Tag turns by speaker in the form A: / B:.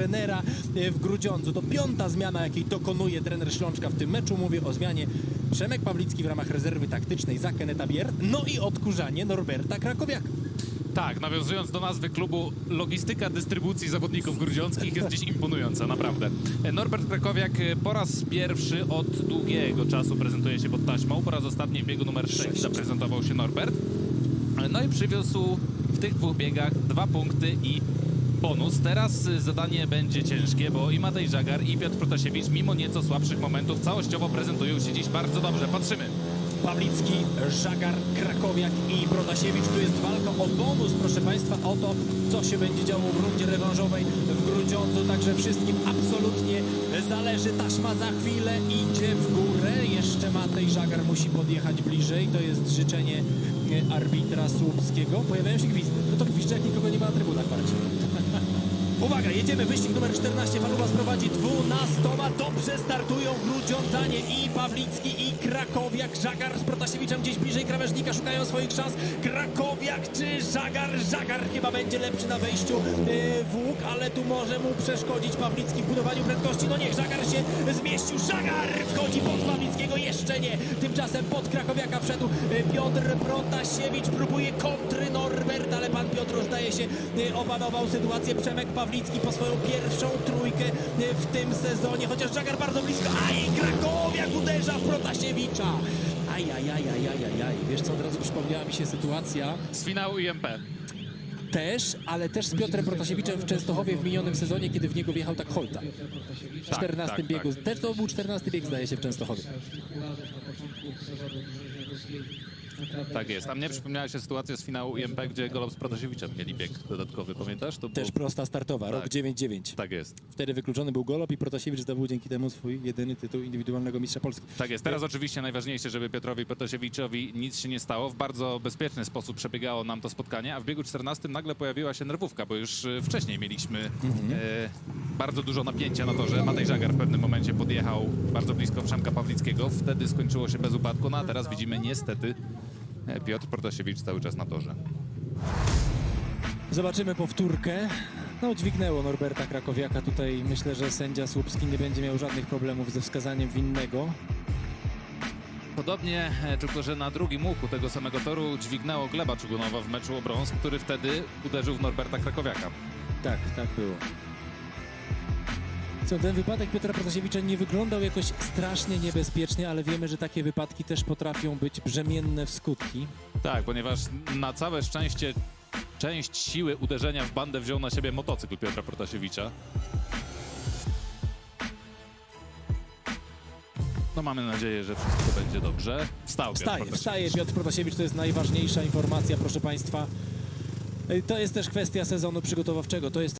A: trenera e, w Grudziądzu. To piąta zmiana, jakiej dokonuje trener Ślączka w tym meczu. Mówię o zmianie Przemek Pawlicki w ramach rezerwy taktycznej za Keneta Bier, no i odkurzanie Norberta Krakowiaka.
B: Tak, nawiązując do nazwy klubu, logistyka dystrybucji zawodników grudziąckich jest dziś imponująca, naprawdę. Norbert Krakowiak e, po raz pierwszy od długiego czasu prezentuje się pod taśmą. Po raz ostatni w biegu numer 6 zaprezentował się Norbert. No i przywiózł w tych dwóch biegach dwa punkty i bonus. Teraz e, zadanie będzie ciężkie, bo i Matej Żagar i Piotr Protasiewicz, mimo nieco słabszych momentów, całościowo prezentują się dziś bardzo dobrze. Patrzymy.
A: Pawlicki, Żagar, Krakowiak i Protasiewicz. Tu jest walka o bonus, proszę Państwa, o to, co się będzie działo w rundzie rewanżowej w Grudziądzu. Także wszystkim absolutnie zależy. Taśma za chwilę idzie w górę. Jeszcze Matej Żagar musi podjechać bliżej. To jest życzenie e, arbitra Słupskiego. Pojawiają się gwizdy. No to gwizdże, jak nikogo nie ma na trybunach bardziej. Uwaga, jedziemy, wyścig numer 14, Falubas prowadzi 12, dobrze startują Grudziądzanie i Pawlicki i Krakowiak, Żagar z Protasiewiczem gdzieś bliżej krawężnika szukają swoich szans, Krakowiak czy Żagar, Żagar chyba będzie lepszy na wejściu yy, w ale tu może mu przeszkodzić Pawlicki w budowaniu prędkości, no niech Żagar się zmieścił, Żagar wchodzi pod Pawlickiego, jeszcze nie, tymczasem pod Krakowiaka wszedł yy, Piotr Protasiewicz, próbuje kontry Norbert, ale pan Piotr zdaje się yy, opanował sytuację, Przemek Pawlicki po swoją pierwszą trójkę w tym sezonie, chociaż Żagar bardzo blisko, a i Krakowiak uderza w Protasiewicza. Aj, aj, aj, aj, aj, aj, aj. Wiesz co, od razu przypomniała mi się sytuacja
B: Z finału IMP.
A: też, ale też z Piotrem Protasiewiczem w Częstochowie w minionym sezonie, kiedy w niego wjechał tak Holta. W
B: Tak,
A: 14
B: tak,
A: biegu.
B: tak.
A: Też to był 14 bieg, zdaje się, w Częstochowie.
B: Tak jest. A mnie przypomniała się sytuacja z finału IMP, gdzie Golob z Protasiewiczem mieli bieg dodatkowy, pamiętasz? To
A: Też
B: było...
A: prosta startowa, rok
B: Tak.
A: 9-9.
B: Tak jest.
A: Wtedy wykluczony był Golob i Protasiewicz zdobył dzięki temu swój jedyny tytuł indywidualnego mistrza Polski.
B: Tak jest. Teraz oczywiście najważniejsze, żeby Piotrowi Protasiewiczowi nic się nie stało. W bardzo bezpieczny sposób przebiegało nam to spotkanie, a w biegu 14 nagle pojawiła się nerwówka, bo już e, wcześniej mieliśmy e, bardzo dużo napięcia na torze. Matej Żagar w pewnym momencie podjechał bardzo blisko Przemka Pawlickiego. Wtedy skończyło się bez upadku, no a teraz widzimy niestety Piotr Protasiewicz cały czas na torze.
A: Zobaczymy powtórkę. No, dźwignęło Norberta Krakowiaka. Tutaj myślę, że sędzia Słupski nie będzie miał żadnych problemów ze wskazaniem winnego.
B: Podobnie, e, tylko że na drugim łuku tego samego toru dźwignęło Gleba Czugunowa w meczu o brąz, który wtedy uderzył w Norberta Krakowiaka.
A: Tak, tak było. Co, ten wypadek Piotra Protasiewicza nie wyglądał jakoś strasznie niebezpiecznie, ale wiemy, że takie wypadki też potrafią być brzemienne w skutki.
B: Tak, ponieważ na całe szczęście część siły uderzenia w bandę wziął na siebie motocykl Piotra Protasiewicza. No mamy nadzieję, że wszystko będzie dobrze. Wstał Piotr
A: Wstaje,
B: Protasiewicz.
A: wstaje Piotr Protasiewicz, to jest najważniejsza informacja, proszę Państwa. To jest też kwestia sezonu przygotowawczego, to jest